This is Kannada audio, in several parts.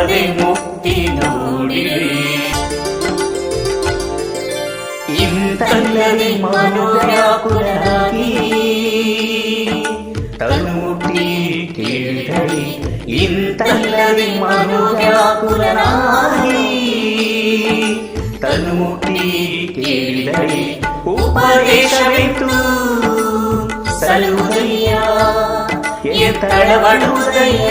ಅದೇ ಮುಕ್ತಿ ನೋಡಿರಿ ಇಂತಲ್ಲದೆ ಮನೋವ್ಯಾಕುಲರಾಗಿ ತನ್ನುಟಿ ಕೇಳಿದಳಿ ಇಂತಲ್ಲದೆ ಮನೋವ್ಯಾಕುಲರಾಗಿ ತನ್ನುಟಿ ಕೇಳಿದಳಿ ಉಪದೇಶವಿತ್ತು ಸಲುದಯ್ಯ ಎತ್ತಳವಡುವುದಯ್ಯ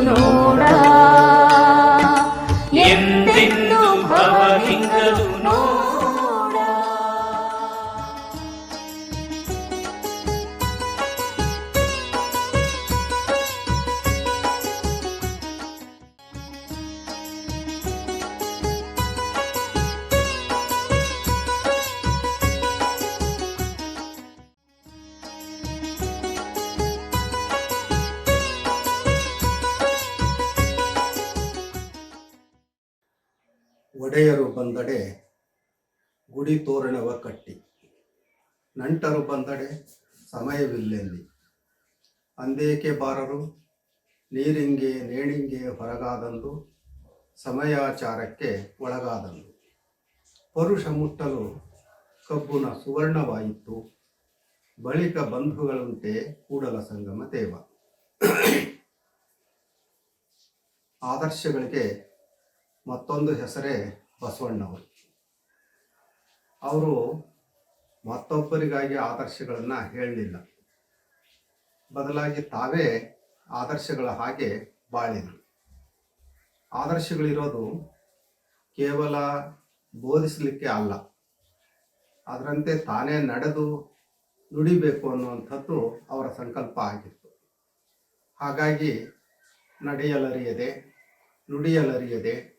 ಒಡೆಯರು ಬಂದಡೆ ಗುಡಿ ತೋರಣವ ಕಟ್ಟಿ. ನಂಟರು ಬಂದಡೆ ಸಮಯವಿಲ್ಲೆಲ್ಲಿ. ಅಂದೇಕೆ ಬಾರರು? ನೀರಿಂಗೆ, ನೇಣಿಂಗೆ ಹೊರಗಾದಂದು, ಸಮಯಾಚಾರಕ್ಕೆ ಒಳಗಾದಂದು. ಪರುಷ ಮುಟ್ಟಲು ಕಬ್ಬುನ ಸುವರ್ಣವಾಯಿತು. ಬಳಿಕ ಬಂಧುಗಳಂತೆ ಕೂಡಲ ಸಂಗಮ ದೇವ ಆದರ್ಶಗಳಿಗೆ ಮತ್ತೊಂದು ಹೆಸರೇ ಬಸವಣ್ಣವರು. ಅವರು ಮತ್ತೊಬ್ಬರಿಗಾಗಿ ಆದರ್ಶಗಳನ್ನು ಹೇಳಲಿಲ್ಲ. ಬದಲಾಗಿ ತಾವೇ ಆದರ್ಶಗಳ ಹಾಗೆ ಬಾಳಿದರು ಆದರ್ಶಗಳಿರೋದು ಕೇವಲ ಬೋಧಿಸಲಿಕ್ಕೆ ಅಲ್ಲ. ಅದರಂತೆ ತಾನೇ ನಡೆದು ನುಡಿಬೇಕು ಅನ್ನುವಂಥದ್ದು ಅವರ ಸಂಕಲ್ಪ ಆಗಿತ್ತು. ಹಾಗಾಗಿ ನಡೆಯಲರಿಯದೆ, ನುಡಿಯಲರಿಯದೆ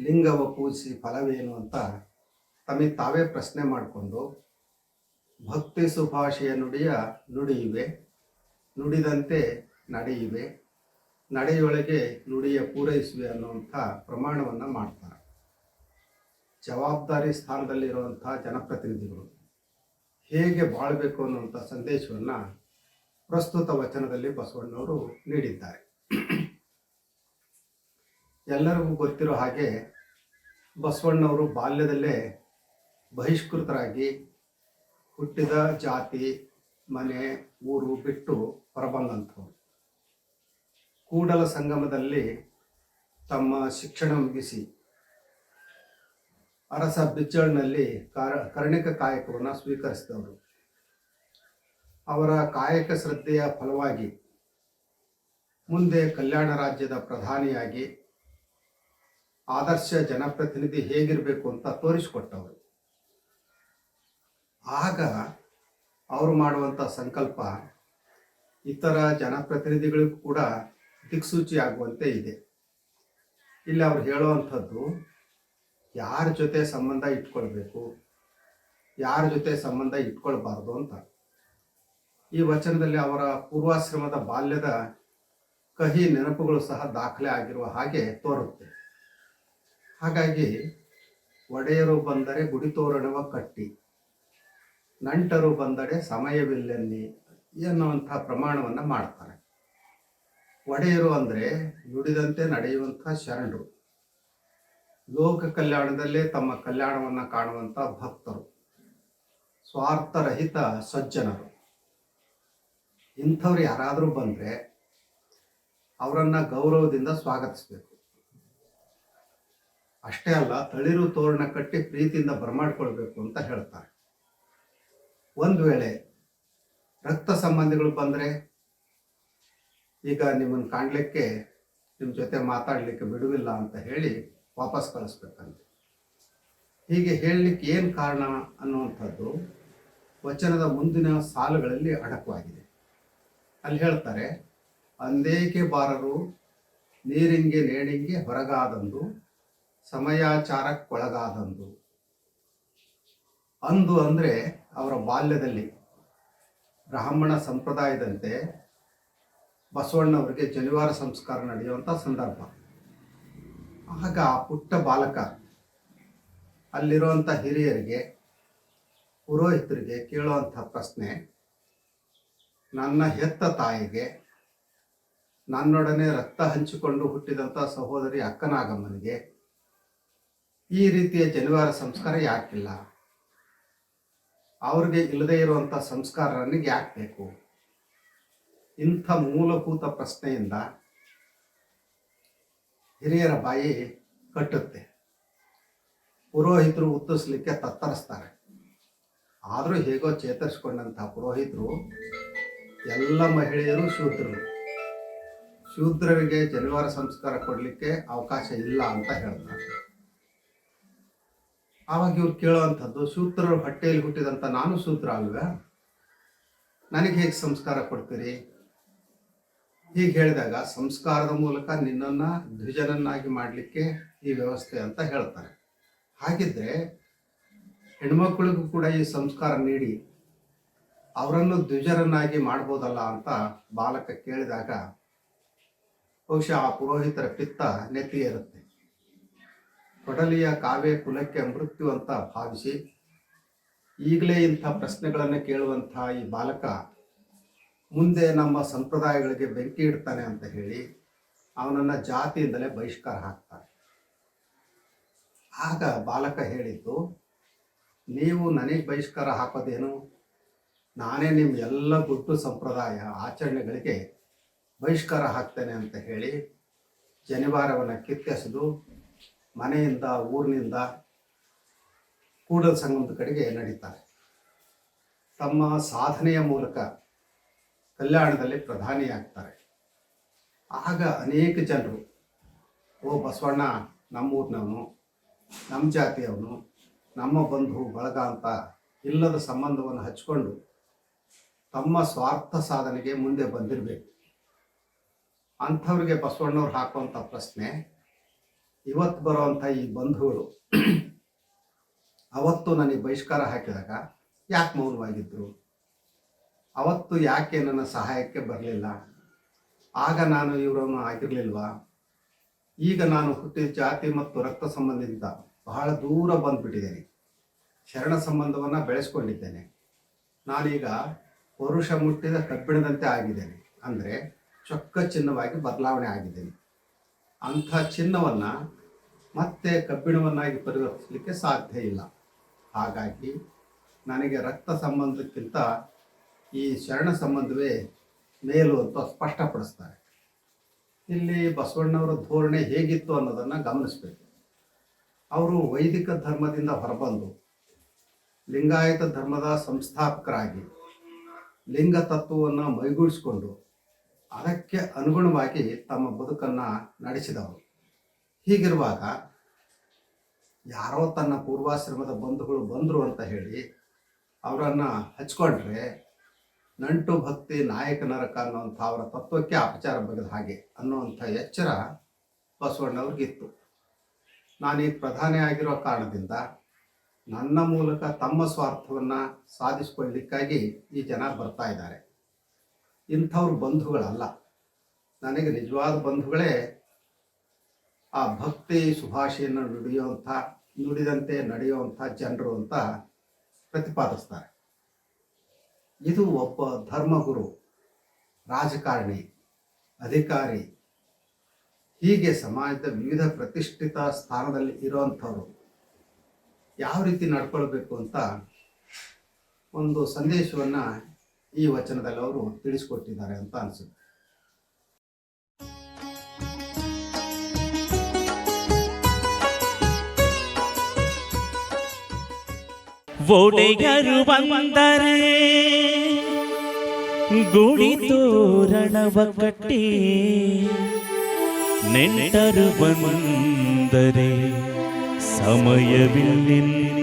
ಲಿಂಗವ ಪೂಜಿಸಿ ಫಲವೇನು ಅಂತ ತಮಗೆ ತಾವೇ ಪ್ರಶ್ನೆ ಮಾಡಿಕೊಂಡು ಭಕ್ತಿ ಸುಭಾಷೆಯ ನುಡಿಯ ನುಡಿಯಿವೆ, ನುಡಿದಂತೆ ನಡೆಯಿವೆ, ನಡೆಯೊಳಗೆ ನುಡಿಯ ಪೂರೈಸುವೆ ಅನ್ನುವಂಥ ಪ್ರಮಾಣವನ್ನು ಮಾಡ್ತಾರೆ. ಜವಾಬ್ದಾರಿ ಸ್ಥಾನದಲ್ಲಿರುವಂಥ ಜನಪ್ರತಿನಿಧಿಗಳು ಹೇಗೆ ಬಾಳಬೇಕು ಅನ್ನುವಂಥ ಸಂದೇಶವನ್ನು ಪ್ರಸ್ತುತ ವಚನದಲ್ಲಿ ಬಸವಣ್ಣವರು ನೀಡಿದ್ದಾರೆ. ಎಲ್ಲರಿಗೂ ಗೊತ್ತಿರೋ ಹಾಗೆ ಬಸವಣ್ಣವರು ಬಾಲ್ಯದಲ್ಲೇ ಬಹಿಷ್ಕೃತರಾಗಿ ಹುಟ್ಟಿದ ಜಾತಿ, ಮನೆ, ಊರು ಬಿಟ್ಟು ಹೊರಬಂದಂಥವ್ರು. ಕೂಡಲ ಸಂಗಮದಲ್ಲಿ ತಮ್ಮ ಶಿಕ್ಷಣ ಮುಗಿಸಿ ಅರಸ ಬಿಜ್ಜಳ್ನಲ್ಲಿ ಕಾರ, ಕರ್ಣಿಕ ಕಾಯಕವನ್ನು ಸ್ವೀಕರಿಸಿದವರು. ಅವರ ಕಾಯಕ ಶ್ರದ್ಧೆಯ ಫಲವಾಗಿ ಮುಂದೆ ಕಲ್ಯಾಣ ರಾಜ್ಯದ ಪ್ರಧಾನಿಯಾಗಿ ಆದರ್ಶ ಜನಪ್ರತಿನಿಧಿ ಹೇಗಿರಬೇಕು ಅಂತ ತೋರಿಸಿಕೊಟ್ಟವರು. ಆಗ ಅವರು ಮಾಡುವಂಥ ಸಂಕಲ್ಪ ಇತರ ಜನಪ್ರತಿನಿಧಿಗಳಿಗೂ ಕೂಡ ದಿಕ್ಸೂಚಿ ಆಗುವಂತೆ ಇದೆ. ಇಲ್ಲಿ ಅವ್ರು ಹೇಳುವಂಥದ್ದು ಯಾರ ಜೊತೆ ಸಂಬಂಧ ಇಟ್ಕೊಳ್ಬೇಕು, ಯಾರ ಜೊತೆ ಸಂಬಂಧ ಇಟ್ಕೊಳ್ಬಾರ್ದು ಅಂತ. ಈ ವಚನದಲ್ಲಿ ಅವರ ಪೂರ್ವಾಶ್ರಮದ ಬಾಲ್ಯದ ಕಹಿ ನೆನಪುಗಳು ಸಹ ದಾಖಲೆ ಆಗಿರುವ ಹಾಗೆ ತೋರುತ್ತೆ. ಹಾಗಾಗಿ ಒಡೆಯರು ಬಂದರೆ ಗುಡಿ ತೋರಣವ ಕಟ್ಟಿ, ನಂಟರು ಬಂದರೆ ಸಮಯವಿಲ್ಲಲ್ಲಿ ಎನ್ನುವಂಥ ಪ್ರಮಾಣವನ್ನು ಮಾಡ್ತಾರೆ. ಒಡೆಯರು ಅಂದರೆ ನುಡಿದಂತೆ ನಡೆಯುವಂಥ ಶರಣರು. ಲೋಕ ಕಲ್ಯಾಣದಲ್ಲೇ ತಮ್ಮ ಕಲ್ಯಾಣವನ್ನು ಕಾಣುವಂಥ ಭಕ್ತರು, ಸ್ವಾರ್ಥರಹಿತ ಸಜ್ಜನರು. ಇಂಥವ್ರು ಯಾರಾದರೂ ಬಂದರೆ ಅವರನ್ನು ಗೌರವದಿಂದ ಸ್ವಾಗತಿಸಬೇಕು. ಅಷ್ಟೇ ಅಲ್ಲ, ತಳಿರು ತೋರಣ ಕಟ್ಟಿ ಪ್ರೀತಿಯಿಂದ ಬರಮಾಡ್ಕೊಳ್ಬೇಕು ಅಂತ ಹೇಳ್ತಾರೆ. ಒಂದು ವೇಳೆ ರಕ್ತ ಸಂಬಂಧಿಗಳು ಬಂದರೆ, ಈಗ ನಿಮ್ಮನ್ನು ಕಾಣಲಿಕ್ಕೆ, ನಿಮ್ಮ ಜೊತೆ ಮಾತಾಡಲಿಕ್ಕೆ ಬಿಡುವಿಲ್ಲ ಅಂತ ಹೇಳಿ ವಾಪಸ್ ಕಳಿಸ್ಬೇಕಂತೆ. ಹೀಗೆ ಹೇಳಲಿಕ್ಕೆ ಏನು ಕಾರಣ ಅನ್ನುವಂಥದ್ದು ವಚನದ ಮುಂದಿನ ಸಾಲುಗಳಲ್ಲಿ ಅಡಕವಾಗಿದೆ. ಅಲ್ಲಿ ಹೇಳ್ತಾರೆ, ಅಂದೇಕೆ ಬಾರರು, ನೀರಿಂಗೆ ನೇಣಿಂಗೆ ಹೊರಗಾದಂದು ಸಮಯಾಚಾರಕ್ಕೊಳಗಾದಂದು. ಅಂದು ಅಂದರೆ ಅವರ ಬಾಲ್ಯದಲ್ಲಿ ಬ್ರಾಹ್ಮಣ ಸಂಪ್ರದಾಯದಂತೆ ಬಸವಣ್ಣವರಿಗೆ ಜನಿವಾರ ಸಂಸ್ಕಾರ ನಡೆಯುವಂಥ ಸಂದರ್ಭ. ಆಗ ಆ ಪುಟ್ಟ ಬಾಲಕ ಅಲ್ಲಿರುವಂಥ ಹಿರಿಯರಿಗೆ, ಪುರೋಹಿತರಿಗೆ ಕೇಳುವಂಥ ಪ್ರಶ್ನೆ, ನನ್ನ ಹೆತ್ತ ತಾಯಿಗೆ ನನ್ನೊಡನೆ ರಕ್ತ ಹಂಚಿಕೊಂಡು ಹುಟ್ಟಿದಂಥ ಸಹೋದರಿ ಅಕ್ಕನಾಗಮ್ಮನಿಗೆ ಈ ರೀತಿಯ ಜನಿವಾರ ಸಂಸ್ಕಾರ ಯಾಕಿಲ್ಲ? ಅವ್ರಿಗೆ ಇಲ್ಲದೆ ಇರುವಂಥ ಸಂಸ್ಕಾರ ನನಗೆ ಯಾಕೆ ಬೇಕು? ಇಂಥ ಮೂಲಭೂತ ಪ್ರಶ್ನೆಯಿಂದ ಹಿರಿಯರ ಬಾಯಿ ಕಟ್ಟುತ್ತೆ. ಪುರೋಹಿತರು ಉತ್ತರಿಸ್ಲಿಕ್ಕೆ ತತ್ತರಿಸ್ತಾರೆ. ಆದರೂ ಹೇಗೋ ಚೇತರಿಸ್ಕೊಂಡಂಥ ಪುರೋಹಿತರು ಎಲ್ಲ ಮಹಿಳೆಯರು ಶೂದ್ರರು. ಶೂದ್ರರಿಗೆ ಜನಿವಾರ ಸಂಸ್ಕಾರ ಕೊಡಲಿಕ್ಕೆ ಅವಕಾಶ ಇಲ್ಲ ಅಂತ ಹೇಳ್ತಾರೆ. ಆವಾಗ ಇವ್ರು ಕೇಳುವಂಥದ್ದು, ಸೂತ್ರರು ಹೊಟ್ಟೆಯಲ್ಲಿ ಹುಟ್ಟಿದಂಥ ನಾನು ಸೂತ್ರ ಅಲ್ವೇ? ನನಗೆ ಹೇಗೆ ಸಂಸ್ಕಾರ ಕೊಡ್ತೀರಿ? ಹೀಗೆ ಹೇಳಿದಾಗ ಸಂಸ್ಕಾರದ ಮೂಲಕ ನಿನ್ನನ್ನು ದ್ವಿಜನನ್ನಾಗಿ ಮಾಡಲಿಕ್ಕೆ ಈ ವ್ಯವಸ್ಥೆ ಅಂತ ಹೇಳ್ತಾರೆ. ಹಾಗಿದ್ರೆ ಹೆಣ್ಮಕ್ಳಿಗೂ ಕೂಡ ಈ ಸಂಸ್ಕಾರ ನೀಡಿ, ಅವರನ್ನು ದ್ವಿಜರನ್ನಾಗಿ ಮಾಡ್ಬೋದಲ್ಲ ಅಂತ ಬಾಲಕ ಕೇಳಿದಾಗ ಬಹುಶಃ ಆ ಪುರೋಹಿತರ ಪಿತ್ತ ನೆತ್ತಿಯೇರುತ್ತೆ. ಕೊಡಲಿಯ ಕಾವ್ಯ ಕುಲಕ್ಕೆ ಮೃತ್ಯು ಅಂತ ಭಾವಿಸಿ ಈಗಲೇ ಇಂಥ ಪ್ರಶ್ನೆಗಳನ್ನು ಕೇಳುವಂಥ ಈ ಬಾಲಕ ಮುಂದೆ ನಮ್ಮ ಸಂಪ್ರದಾಯಗಳಿಗೆ ಬೆಂಕಿ ಇಡ್ತಾನೆ ಅಂತ ಹೇಳಿ ಅವನನ್ನು ಜಾತಿಯಿಂದಲೇ ಬಹಿಷ್ಕಾರ ಹಾಕ್ತಾರೆ ಆಗ ಬಾಲಕ ಹೇಳಿದ್ದು, ನೀವು ನನಗೆ ಬಹಿಷ್ಕಾರ ಹಾಕೋದೇನು? ನಾನೇ ನಿಮ್ಮ ಎಲ್ಲ ಗುಟ್ಟು ಸಂಪ್ರದಾಯ ಆಚರಣೆಗಳಿಗೆ ಬಹಿಷ್ಕಾರ ಹಾಕ್ತೇನೆ ಅಂತ ಹೇಳಿ ಜನಿವಾರವನ್ನು ಕಿತ್ತೆಸೆದು ಮನೆಯಿಂದ, ಊರಿನಿಂದ ಕೂಡಲ ಸಂಗಮದ ಕಡೆಗೆ ನಡೀತಾರೆ. ತಮ್ಮ ಸಾಧನೆಯ ಮೂಲಕ ಕಲ್ಯಾಣದಲ್ಲಿ ಪ್ರಧಾನಿಯಾಗ್ತಾರೆ. ಆಗ ಅನೇಕ ಜನರು, ಓ ಬಸವಣ್ಣ, ನಮ್ಮೂರಿನವನು, ನಮ್ಮ ಜಾತಿಯವನು, ನಮ್ಮ ಬಂಧು, ಬಳಗ ಅಂತ ಇಲ್ಲದ ಸಂಬಂಧವನ್ನು ಹಚ್ಕೊಂಡು ತಮ್ಮ ಸ್ವಾರ್ಥ ಸಾಧನೆಗೆ ಮುಂದೆ ಬಂದಿರಬೇಕು. ಅಂಥವ್ರಿಗೆ ಬಸವಣ್ಣವ್ರು ಹಾಕುವಂಥ ಪ್ರಶ್ನೆ ಇವತ್ತು ಬರುವಂಥ ಈ ಬಂಧುಗಳು, ಅವತ್ತು ನನಗೆ ಬಹಿಷ್ಕಾರ ಹಾಕಿದಾಗ ಯಾಕೆ ಮೌನವಾಗಿದ್ದರು ಅವತ್ತು ಯಾಕೆ ನನ್ನ ಸಹಾಯಕ್ಕೆ ಬರಲಿಲ್ಲ? ಆಗ ನಾನು ಇವರನ್ನು ಆಗಿರಲಿಲ್ವಾ? ಈಗ ನಾನು ಹುಟ್ಟಿದ ಜಾತಿ ಮತ್ತು ರಕ್ತ ಸಂಬಂಧದಿಂದ ಬಹಳ ದೂರ ಬಂದುಬಿಟ್ಟಿದ್ದೇನೆ. ಶರಣ ಸಂಬಂಧವನ್ನು ಬೆಳೆಸ್ಕೊಂಡಿದ್ದೇನೆ. ನಾನೀಗ ಪರುಷ ಮುಟ್ಟಿದ ಕಬ್ಬಿಣದಂತೆ ಆಗಿದ್ದೇನೆ. ಅಂದರೆ ಚೊಕ್ಕ ಚಿನ್ನವಾಗಿ ಬದಲಾವಣೆ ಆಗಿದ್ದೇನೆ. ಅಂಥ ಚಿನ್ನವನ್ನು ಮತ್ತೆ ಕಬ್ಬಿಣವನ್ನಾಗಿ ಪರಿವರ್ತಿಸಲಿಕ್ಕೆ ಸಾಧ್ಯ ಇಲ್ಲ. ಹಾಗಾಗಿ ನನಗೆ ರಕ್ತ ಸಂಬಂಧಕ್ಕಿಂತ ಈ ಶರಣ ಸಂಬಂಧವೇ ಮೇಲು ಅಂತ ಸ್ಪಷ್ಟಪಡಿಸ್ತಾರೆ. ಇಲ್ಲಿ ಬಸವಣ್ಣವರ ಧೋರಣೆ ಹೇಗಿತ್ತು ಅನ್ನೋದನ್ನು ಗಮನಿಸಬೇಕು. ಅವರು ವೈದಿಕ ಧರ್ಮದಿಂದ ಹೊರಬಂದು ಲಿಂಗಾಯತ ಧರ್ಮದ ಸಂಸ್ಥಾಪಕರಾಗಿ ಲಿಂಗ ತತ್ವವನ್ನು ಮೈಗೂಡಿಸಿಕೊಂಡು ಅದಕ್ಕೆ ಅನುಗುಣವಾಗಿ ತಮ್ಮ ಬದುಕನ್ನು ನಡೆಸಿದವರು. ಹೀಗಿರುವಾಗ ಯಾರೋ ತನ್ನ ಪೂರ್ವಾಶ್ರಮದ ಬಂಧುಗಳು ಬಂದರು ಅಂತ ಹೇಳಿ ಅವರನ್ನು ಹಚ್ಕೊಂಡ್ರೆ ನಂಟು ಭಕ್ತಿ ನಾಯಕ ನರಕ ಅನ್ನುವಂಥ ಅವರ ತತ್ವಕ್ಕೆ ಅಪಚಾರ ಬಗೆದ ಹಾಗೆ ಅನ್ನುವಂಥ ಎಚ್ಚರ ಬಸವಣ್ಣವ್ರಿಗಿತ್ತು. ನಾನೀಗ ಪ್ರಧಾನಿ ಆಗಿರೋ ಕಾರಣದಿಂದ ನನ್ನ ಮೂಲಕ ತಮ್ಮ ಸ್ವಾರ್ಥವನ್ನು ಸಾಧಿಸಿಕೊಳ್ಳಲಿಕ್ಕಾಗಿ ಈ ಜನ ಬರ್ತಾ ಇದ್ದಾರೆ. ಇಂಥವ್ರು ಬಂಧುಗಳಲ್ಲ. ನನಗೆ ನಿಜವಾದ ಬಂಧುಗಳೇ ಆ ಭಕ್ತಿ ಸುಭಾಷೆಯನ್ನು ನುಡಿಯುವಂಥ, ನುಡಿದಂತೆ ನಡೆಯುವಂಥ ಜನರು ಅಂತ ಪ್ರತಿಪಾದಿಸ್ತಾರೆ. ಇದು ಒಬ್ಬ ಧರ್ಮಗುರು, ರಾಜಕಾರಣಿ, ಅಧಿಕಾರಿ, ಹೀಗೆ ಸಮಾಜದ ವಿವಿಧ ಪ್ರತಿಷ್ಠಿತ ಸ್ಥಾನದಲ್ಲಿ ಇರುವಂಥವ್ರು ಯಾವ ರೀತಿ ನಡ್ಕೊಳ್ಬೇಕು ಅಂತ ಒಂದು ಸಂದೇಶವನ್ನು ಈ ವಚನದಲ್ಲಿ ಅವರು ತಿಳಿಸ್ಕೊಟ್ಟಿದ್ದಾರೆ ಅಂತ ಅನಿಸುತ್ತೆ. ಒಡೆಯರು ಬಂದರೆ ಗುಡಿ ತೋರಣವ ಕಟ್ಟಿ. ನೆಂಟರು ಬಂದರೆ ಸಮಯವಿಲ್ಲಿ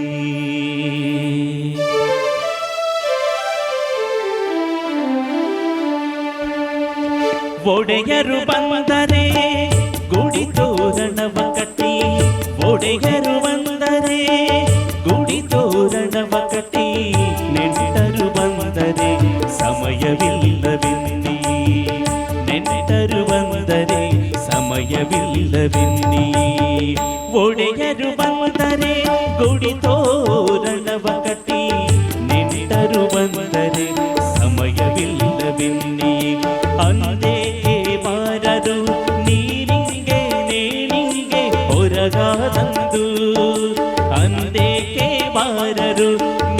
ಒಡೆಯರು ಬಂದರೆ ಗುಡಿ ತೋರಣವ ಕಟ್ಟಿ ಒಡೆಯರು ಬಂದರೆ ಗುಡಿ ತೋರಣವ ಕಟ್ಟಿ ನೆಂಟರು ಬಂದರೆ ಸಮಯವಿಲ್ಲವೆನ್ನಿ ನೆಂಟರು ಬಂದರೆ ಸಮಯವಿಲ್ಲವೆನ್ನಿ ಒಡೆಯರು ಬಂದರೆ ಗುಡಿ ತೋರಣವ ಕಟ್ಟಿ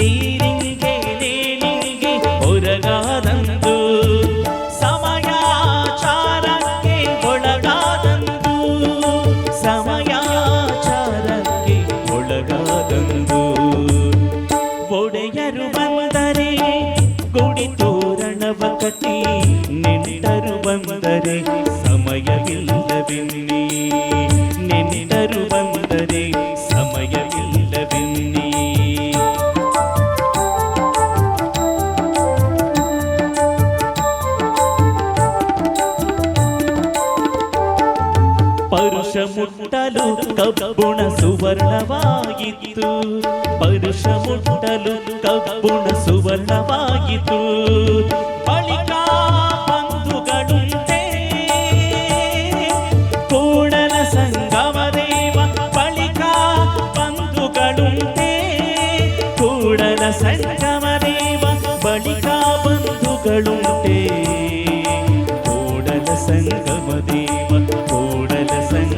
ಬಾರರು ನೀರಿಗೆ ನೇಣಿಗೆ ಹೊರಗಾದಂದು ಸಮಯಾಚಾರಕ್ಕೆ ಒಳಗಾದಂದು ಸಮಯಾಚಾರಕ್ಕೆ ಒಳಗಾದಂದು ಒಡೆಯರು ಬಂದರೆ ಗುಡಿ ತೋರಣವ ಕಟ್ಟಿ ನೆಂಟರು ಬಂದರೆ ಸಮಯವಿಲ್ಲವೆನ್ನಿ ನೆಂಟರು ಬಂದರೆ ಸಮಯವಿಲ್ಲವೆನ್ನಿ ಕಬ್ಬುಣ ಸುವರ್ಣವಾಗಿತ್ತು. ಪರುಷ ಮುಟ್ಟಲು ಕಬ್ಬುಣ ಸುವರ್ಣವಾಗಿತ್ತು. ಬಳಿಕ ಬಂಧುಗಳುಂಟೆ. ಕೂಡಲ ಸಂಗಮದೇವ ಬಳಿಕ ಬಂಧುಗಳುಂಟೆ. ಕೂಡಲ ಸಂಗಮದೇವ ಬಳಿಕ ಬಂಧುಗಳುಂಟೆ. ಕೂಡಲ ಸಂಗಮ ಕೂಡಲ ಸಂಗಮ